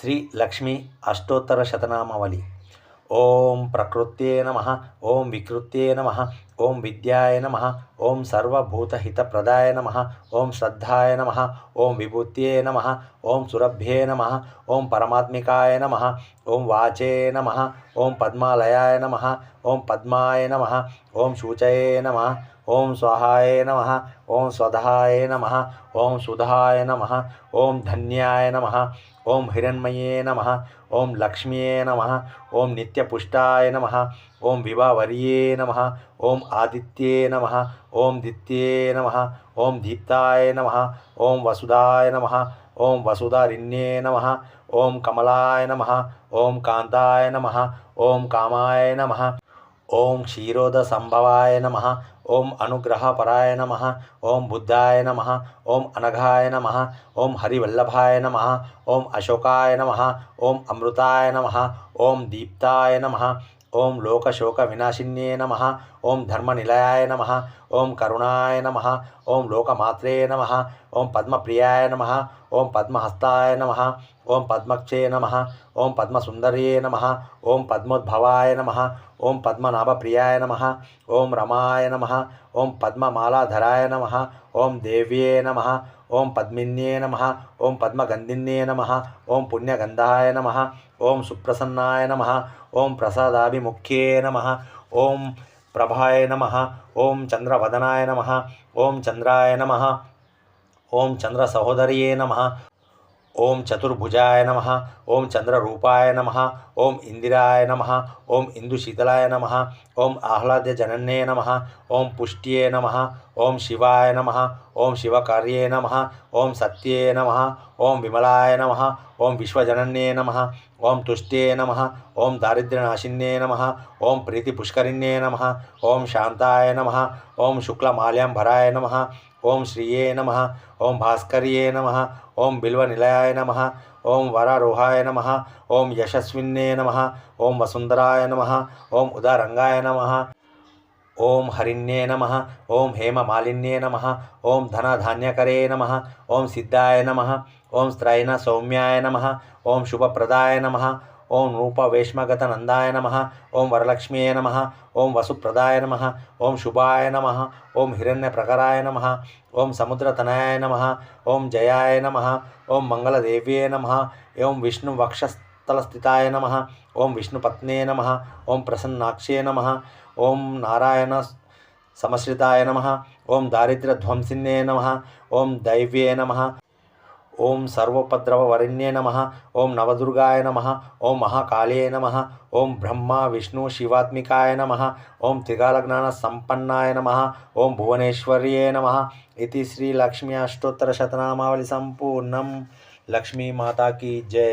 శ్రీ లక్ష్మీ అష్టోత్తర శతనామావళి. ఓం ప్రకృత్యే నమ ఓం వికృత్యే నమ ओम विद्याय नमः ओम सर्वभूतहितप्रदाय नम ओम श्रद्धाय नम ओम विभूत नम ओम सुरभ्ये नम ओम परमात्मकाय नम ओम वाचे नम ओम पद्मालयाय नम ओम पद्माय नम ओम शूचये नम ओम स्वाहाय नम ओम स्वधाय नम ओम सुधाय नम ओम धन्याय नम ओम हिरण्मे नम ओम लक्ष्म्ये नम ओम नित्यपुष्टाय नम ओम विभावर्ये नम ओम ఆదిత్యే నమ ఓం దిత్యే నమ ఓం దీప్తాయ నమ ఓం వసుదాయ నమ ఓం వసుధారిణ్యే నమ ఓం కమలాయ నమ ఓం కాంతాయ నమ ఓం కామాయ నమ ఓం క్షీరోద సంభవాయ నమ ఓం అనుగ్రహపరాయ నమ ఓం బుద్ధాయ నమ ఓం అనఘాయ నమ ఓం హరివల్లభాయ నమ ఓం అశోకాయ నమ ఓం అమృతాయ నమ ఓం దీప్తాయ నమ ओम लोकशोक विनाशिन्ये नमः ओम धर्मनिलयाय नमः ओम करुणाय नम ओम लोकमात्रे नम ओम पद्मप्रियाय नम ओम पद्महस्ताय नम ओम पद्मक्षे नम ओम पद्मसुंदर नम ओम पद्मोद्भवाय नमः ओम पद्मनाभप्रियाय नम ओम रमाय नम ओम पद्ममालाधराय नम ओम देव्ये नम ओम पद्मे नम ओम पद्मगंधिन्ये नम ओम पुण्यगंधाय नम ओम सुप्रसन्नाय नम ओम प्रसादाभिमुख्ये नम ओम प्रभाय नम ओं चंद्रवदनाय नम ओं चंद्राय नम ओं चंद्र नम ओं चतुर्भुजा नम ओं ओम चंद्ररूपाय नम ओं इंदिराय नम ओं इंदुशीतलाय नमः ओम आह्लाद्यजनन्ये नम ओं पुष्ट्ये नम ओं शिवाय नम ओम शिवकार्ये नम ओम सत्ये नम ओम विमलाय नम ओम विश्वजनन्ये नम ओम तुष्ट्ये नम ओम दारिद्र्यनाशिन्ये नम ओम प्रीतिपुष्करिण्ये नम ओम शांताय नम ओम शुक्लमाल्यांभराय नम ओम श्रिय नम ओम भास्कर नम ओम बिल्वनिलयाय नम ओम वरारोहाय नम ओम यशस्विन्ये नम ओम वसुंधराय नम ओम उदारंगाय नम ओम हरिण्ये नम ओं हेम हेममालिन्ये नम ओं धनधान्यक नम ओं सिद्धाय नम ओं स्त्रैन सौम्याय नम ओं नमः नम ओं रूप ओम नंदय नम ओं वरलक्ष्म्ये नम ओं वसुप्रदाय नम ओं शुभाय नम ओम हिरण्यप्रकराय नम ओं समुद्रतनाय नम ओं जयाय नम ओं मंगलदेव्ये नम ओं विष्णुवक्ष విష్ణువక్షస్థలస్థితాయ నమ ఓం విష్ణుపత్నే నమ ఓం ప్రసన్నాక్షే నమ ఓం నారాయణ సమశ్రితాయ నమ ఓం దారిద్ర్యధ్వంసిన్యే నమ ఓం దైవ్యే నమ ఓం సర్వోపద్రవవరిణ్యే నమ ఓం నవదుర్గాయ నమ ఓం మహాకాళే నమ ఓం బ్రహ్మ విష్ణు శివాత్మికాయ నమ ఓం త్రికాలజ్ఞాన సంపన్నాయ నమ ఓం భువనేశ్వర్యే నమ ఇది శ్రీ లక్ష్మీ అష్టోత్తర శతనామావళి సంపూర్ణం లక్ష్మీమాతాకి జై